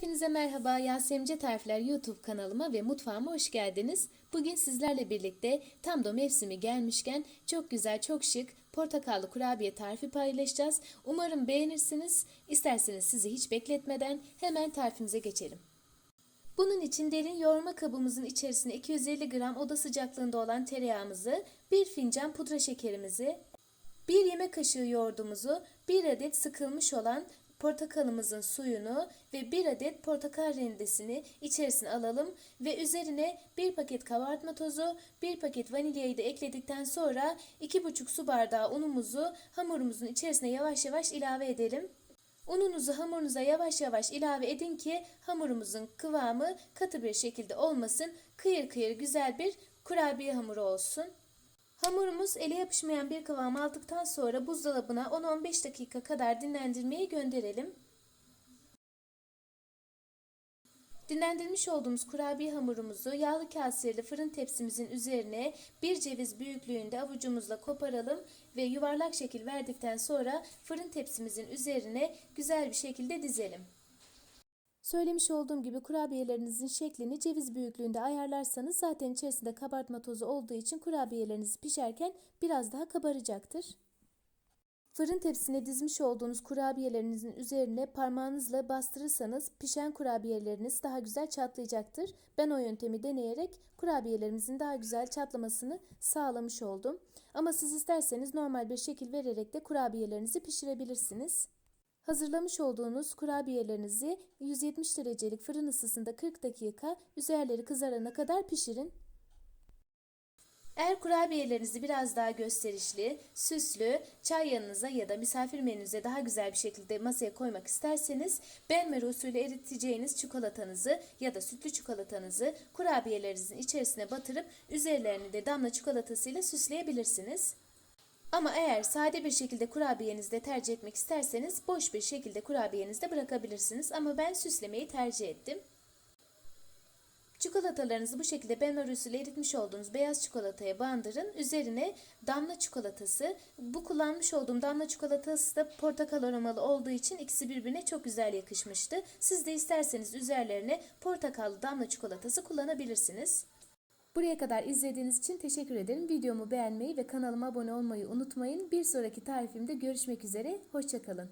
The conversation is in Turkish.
Hepinize merhaba Yasemce Tarifler YouTube kanalıma ve mutfağıma hoş geldiniz. Bugün sizlerle birlikte tam da mevsimi gelmişken çok güzel çok şık portakallı kurabiye tarifi paylaşacağız. Umarım beğenirsiniz. İsterseniz sizi hiç bekletmeden hemen tarifimize geçelim. Bunun için derin yoğurma kabımızın içerisine 250 gram oda sıcaklığında olan tereyağımızı, 1 fincan pudra şekerimizi, 1 yemek kaşığı yoğurdumuzu, 1 adet sıkılmış olan portakalımızın suyunu ve 1 adet portakal rendesini içerisine alalım ve üzerine 1 paket kabartma tozu, 1 paket vanilyayı da ekledikten sonra 2,5 su bardağı unumuzu hamurumuzun içerisine yavaş yavaş ilave edelim. Ununuzu hamurunuza yavaş yavaş ilave edin ki hamurumuzun kıvamı katı bir şekilde olmasın. Kıyır kıyır güzel bir kurabiye hamuru olsun. Hamurumuz ele yapışmayan bir kıvam aldıktan sonra buzdolabına 10-15 dakika kadar dinlendirmeye gönderelim. Dinlendirmiş olduğumuz kurabiye hamurumuzu yağlı kaseyle fırın tepsimizin üzerine bir ceviz büyüklüğünde avucumuzla koparalım ve yuvarlak şekil verdikten sonra fırın tepsimizin üzerine güzel bir şekilde dizelim. Söylemiş olduğum gibi kurabiyelerinizin şeklini ceviz büyüklüğünde ayarlarsanız zaten içerisinde kabartma tozu olduğu için kurabiyeleriniz pişerken biraz daha kabaracaktır. Fırın tepsisine dizmiş olduğunuz kurabiyelerinizin üzerine parmağınızla bastırırsanız pişen kurabiyeleriniz daha güzel çatlayacaktır. Ben o yöntemi deneyerek kurabiyelerimizin daha güzel çatlamasını sağlamış oldum. Ama siz isterseniz normal bir şekil vererek de kurabiyelerinizi pişirebilirsiniz. Hazırlamış olduğunuz kurabiyelerinizi 170 derecelik fırın ısısında 40 dakika üzerleri kızarana kadar pişirin. Eğer kurabiyelerinizi biraz daha gösterişli, süslü, çay yanınıza ya da misafir menünüze daha güzel bir şekilde masaya koymak isterseniz benmer usulü eriteceğiniz çikolatanızı ya da sütlü çikolatanızı kurabiyelerinizin içerisine batırıp üzerlerini de damla çikolatasıyla süsleyebilirsiniz. Ama eğer sade bir şekilde kurabiyenizde tercih etmek isterseniz boş bir şekilde kurabiyenizde bırakabilirsiniz ama ben süslemeyi tercih ettim. Çikolatalarınızı bu şekilde benmar usulü eritmiş olduğunuz beyaz çikolataya bandırın. Üzerine damla çikolatası. Bu kullanmış olduğum damla çikolatası da portakal aromalı olduğu için ikisi birbirine çok güzel yakışmıştı. Siz de isterseniz üzerlerine portakallı damla çikolatası kullanabilirsiniz. Buraya kadar izlediğiniz için teşekkür ederim. Videomu beğenmeyi ve kanalıma abone olmayı unutmayın. Bir sonraki tarifimde görüşmek üzere. Hoşçakalın.